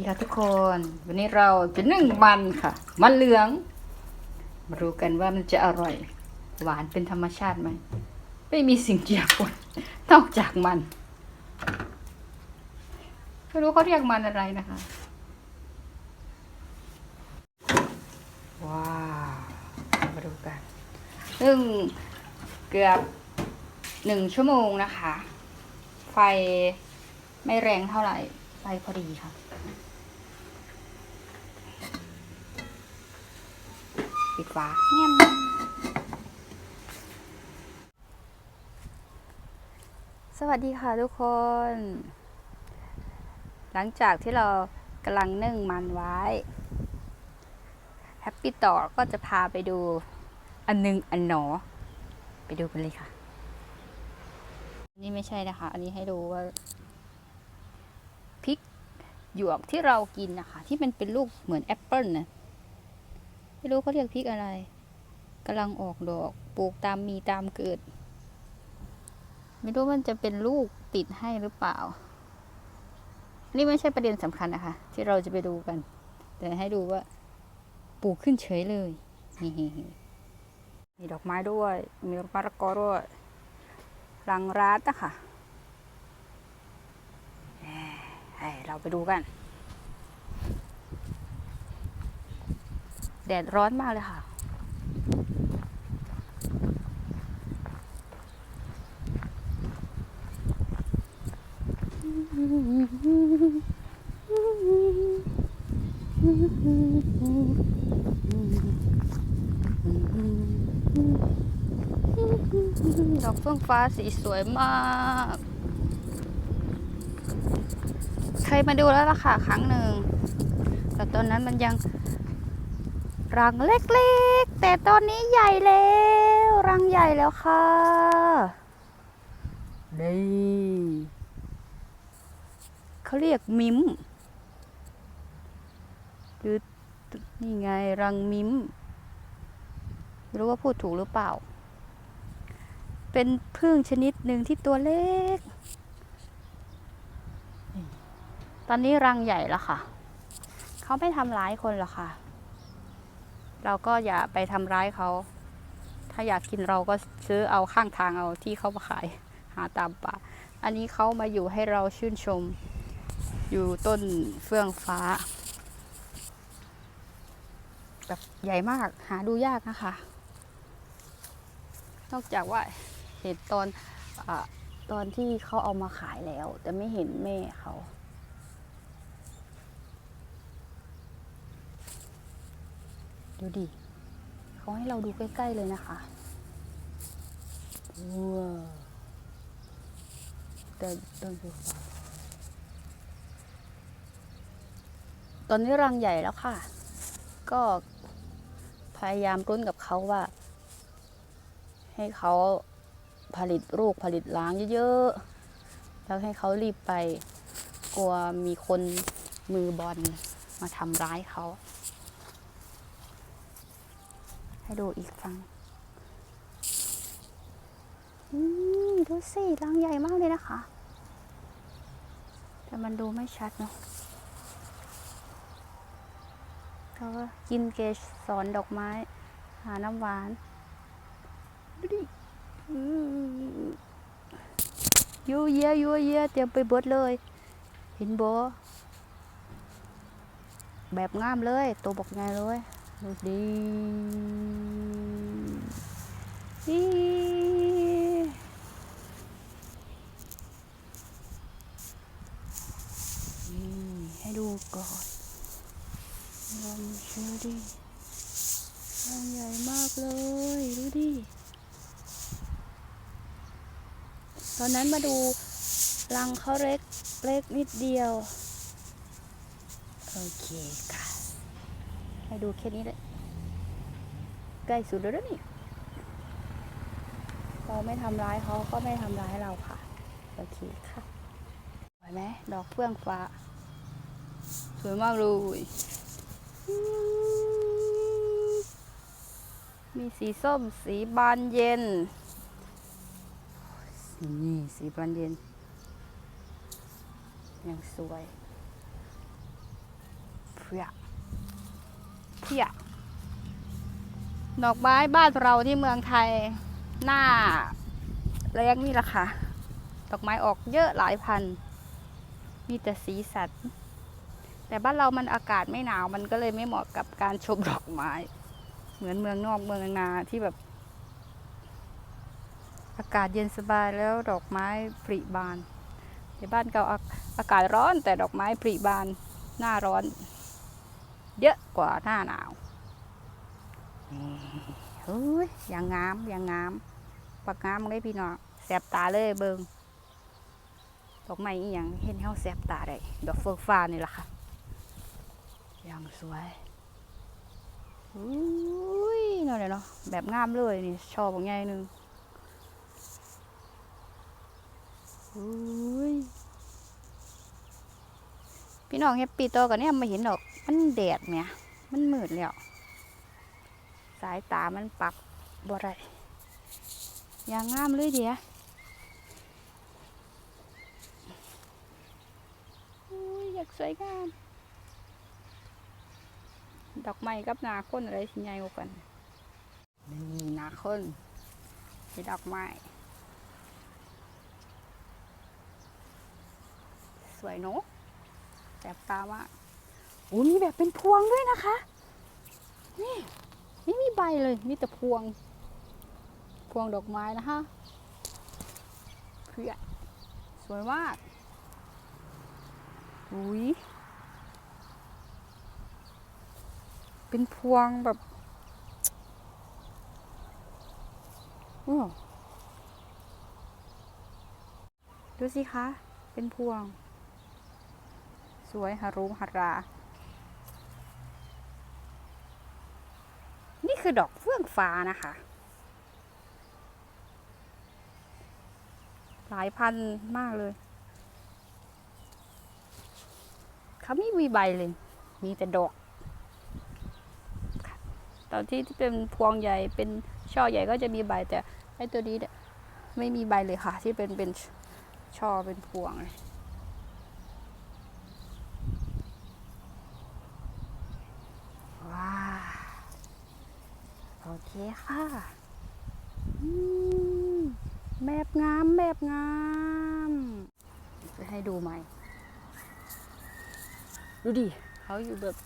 ดีค่ะทุกคน วันนี้เราจะนึ่งมันค่ะ มันเหลือง มาดูกันว่ามันจะอร่อย หวานเป็นธรรมชาติไหม ไม่มีสิ่งเจือปนนอกจากมัน ไม่รู้เขาเรียกมันอะไรนะคะ ว้าวมาดูกันนึ่งเกือบหนึ่งชั่วโมงนะคะ ไฟไม่แรงเท่าไหร่ไฟพอดีค่ะ ปิดฝาเงียบสวัสดีค่ะทุกคน หลังจากที่เรากำลังนึ่งมันไว้แฮปปี้ต่อก็จะพาไปดูอันนึงอันหนอ ไปดูกันเลยค่ะ นี่ไม่ใช่นะคะ อันนี้ให้ดูว่าพริกหยวกที่เรากินนะคะ ที่มันเป็นลูกเหมือนแอปเปิลนะ ไม่รู้เขาเรียกพริกอะไรกำลังออกดอกปลูกตามมีตามเกิด ไม่รู้มันจะเป็นลูกติดให้หรือเปล่า นี่ไม่ใช่ประเด็นสำคัญนะคะ ที่เราจะไปดูกัน แต่ให้ดูว่า ปลูกขึ้นเฉยเลยนี่มีดอกไม้ด้วย มีมะละกอด้วยรังรัดอะคะเอ้ยเราไปดูกัน แดดร้อนมากเลยค่ะ ดอกเฟื่องฟ้าสีสวยมาก เคยมาดูแล้วล่ะค่ะ ครั้งหนึ่งแต่ตอนนั้นมันยัง รังเล็กๆ แต่ตอนนี้ใหญ่แล้ว รังใหญ่แล้วค่ะนี่เขาเรียกมิมหรือนี่ไงรังมิมไม่รู้ว่าพูดถูกหรือเปล่า เป็นพึ่งชนิดหนึ่งที่ตัวเล็ก ตอนนี้รังใหญ่แล้วค่ะ เขาไม่ทำร้ายคนหรอกค่ะ เราก็อย่าไปทำร้ายเขา ถ้าอยากกินเราก็ซื้อเอาข้างทางเอาที่เขามาขายหาตามป่า อันนี้เขามาอยู่ให้เราชื่นชม อยู่ต้นเฟื่องฟ้า แบบใหญ่มากหาดูยากนะคะ นอกจากว่าเห็นตอนอตอนที่เขาเอามาขายแล้ว แต่ไม่เห็นแม่เขา ดูดิเขาให้เราดูใกล้ ๆ เลยนะคะว้าวแต่ต้นสีฟ้าตอนนี้รังใหญ่แล้วค่ะ ก็พยายามรุ้นกับเขาว่า ให้เขาผลิตลูกผลิตล้างเยอะๆ แล้วให้เขารีบไป กลัวมีคนมือบอลมาทำร้ายเขา ให้ดูอีกครั้งอืมดูสิรังใหญ่มากเลยนะคะ แต่มันดูไม่ชัดเนาะเขาก็กินเกสรดอกไม้ หาน้ำหวานดูดิอืมยูเยียยูเยียเตรียมไปเบิดเลย เห็นบ่แบบงามเลย ตัวบอกไงเลย ดูดีนี่ให้ดูก่อนลองเชื่อดิรังใหญ่มากเลย ดูดิ ตอนนั้นมาดูรังเขาเล็ก เล็กนิดเดียว โอเคค่ะ ให้ดูแค่นี้เลยใกล้สุดแล้วนี่เราไม่ทำร้ายเขาก็ไม่ทำร้ายเราค่ะ โอเคค่ะสวยไหมดอกเฟื่องฟ้า สวยมากเลยมีสีส้มสีบานเย็นนี่สีบานเย็นยังสวยเพีย เพียดอกไม้บ้านเราที่เมืองไทยหน้าแรงนี่แหละค่ะ ดอกไม้ออกเยอะหลายพัน มีแต่สีสันแต่บ้านเรามันอากาศไม่หนาวมันก็เลยไม่เหมาะกับการชมดอกไม้ เหมือนเมืองนอกเมืองนาที่แบบ อากาศเย็นสบายแล้วดอกไม้ผลิบานในบ้านเราอากาศร้อนแต่ดอกไม้ผลิบานหน้าร้อน เยอะกว่าหน้าหนาวนี่เฮ้ยอย่างงามอย่างงามปักงามเลยพี่น้องแสบตาเลยเบิงดอกไม้อีหยังเห็นเฮาแสบตาได้ดอกเฟืองฟ้านี่แหละค่ะอย่างสวยอุ้ยเนาะเนาะแบบงามเลยนี่ชอบบางใหญ่หนึงอุ้ย พี่น้องแฮปปี้โตวกันเนี่ยมาเห็นดอก มันแดดเนี่ย มันมืดแล้วสายตามันปรับบ่ได้อย่างงามเลยเดียอยอยากสวยงามดอกไม้กับนาคนอะไรสิใหญ่กว่ากันนี่นาคนนี่ดอกไม้สวยเนอะ แสบตามากโอ้มีแบบเป็นพวงด้วยนะคะ นี่ไม่มีใบเลย มีแต่พวง พวงดอกไม้นะคะเพื่อสวยมากอุ้ยเป็นพวงแบบอ้อดูสิคะ เป็นพวง สวยฮารุฮารา นี่คือดอกเฟื่องฟ้านะคะ หลายพันมากเลย เขาไม่มีใบเลย มีแต่ดอก ตอนที่ที่เป็นพวงใหญ่เป็นช่อใหญ่ก็จะมีใบแต่ไอ้ตัวนี้เนี่ยไม่มีใบเลยค่ะ ที่เป็นเป็นช่อเป็นพวงเลย ว้าโอ เคค่ะแบบงามแบบงามจะให้ดูไหมดูดิเขาอยู่แบบ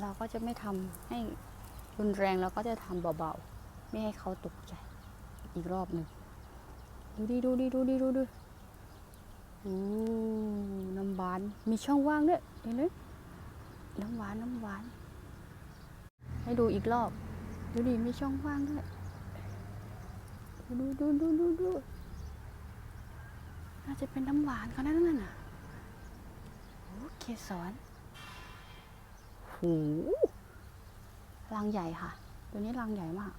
เราก็จะไม่ทำให้รุนแรงเราก็จะทำเบาๆ ไม่ให้เขาตกใจ อีกรอบหนึ่งดูดิดูดิดูดิดูดิโอ้น้ำหวาน มีช่องว่างด้วยเห็นไหมน้ำหวานน้ำหวาน ให้ดูอีกรอบ ดูดิมีช่องว่างด้วย ดูดูดูดูดูน่าจะเป็นน้ำหวานเขานั่นน่ะโอ้เคสอนโหรังใหญ่ค่ะ ตัวนี้รังใหญ่มาก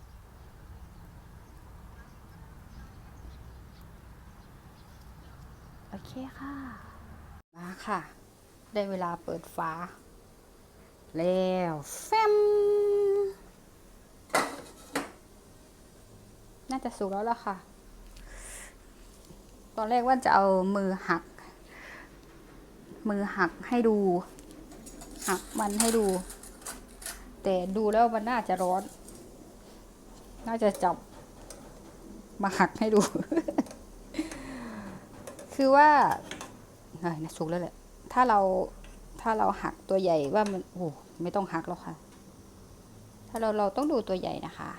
โอเคค่ะ มาค่ะ ได้เวลาเปิดฝา แล้วแฟม น่าจะสุกแล้วล่ะค่ะ ตอนแรกว่าจะเอามือหัก มือหักให้ดู หักมันให้ดู แต่ดูแล้วมันน่าจะร้อน น่าจะจับมาหักให้ดู คือว่าเอ้ยนะสุกแล้วแหละ ถ้าเราถ้าเราหักตัวใหญ่ว่ามันโอ้ไม่ต้องหักแล้วค่ะ ถ้าเราเราต้องดูตัวใหญ่นะคะ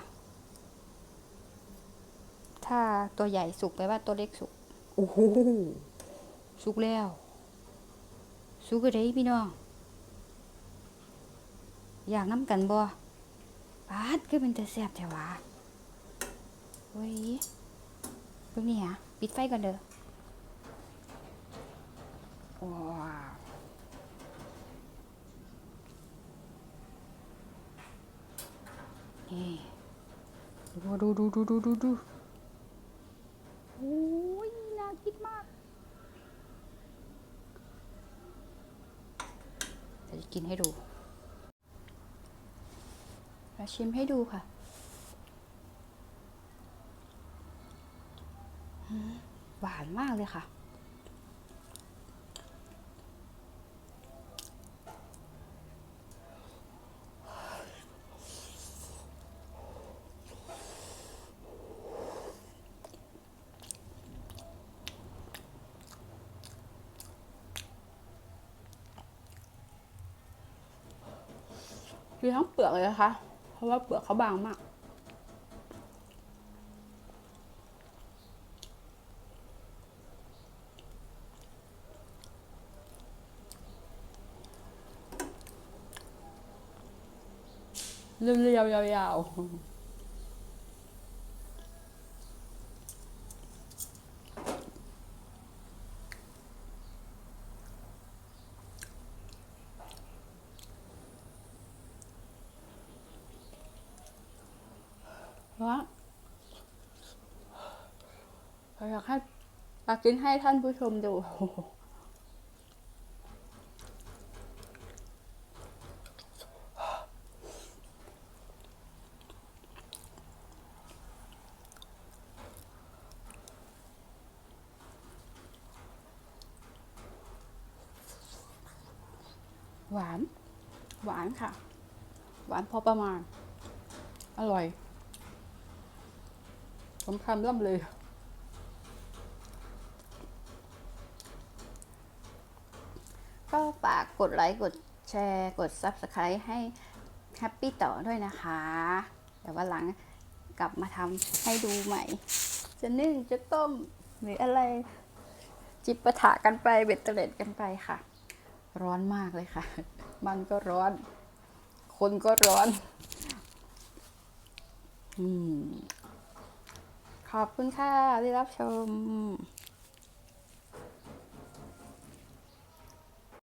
ถ้าตัวใหญ่สุกไปว่าตัวเล็กสุกโอ้โหสุกแล้ว สุกกระไดพี่น้อง อยากน้ำกันบ่ปาดก็เป็นแต่แซ่บแต่ว่าเว้ยเพิ่งนี่ฮะปิดไฟก่อนเด้อว้าวนี่ดูดูดูดูดูดูโอ้ ยน่ากินมากจะกินให้ดูเราชิมให้ดูค่ะหวานมากเลยค่ะ คือทั้งเปลือกเลยนะคะ เพราะว่าเปลือกเขาบางมาก เรียวๆยาวๆ เพราะว่าเรา อยากให้อยากกินให้ท่านผู้ชมดูหวาน หวานค่ะ หวานพอประมาณ อร่อย ผมคำล่ำเลย ก็ ฝากกดไลค์กดแชร์กด Subscribe ให้แฮปปี้ต่อด้วยนะคะเดี๋ยววันหลังกลับมาทำให้ดูใหม่ จะนึ่งจะต้มหรืออะไร จิบปะถะกันไปเบ็ดเตล็ดกันไปค่ะ ร้อนมากเลยค่ะ มันก็ร้อน คนก็ร้อน อืมขอบคุณค่ะที่รับชม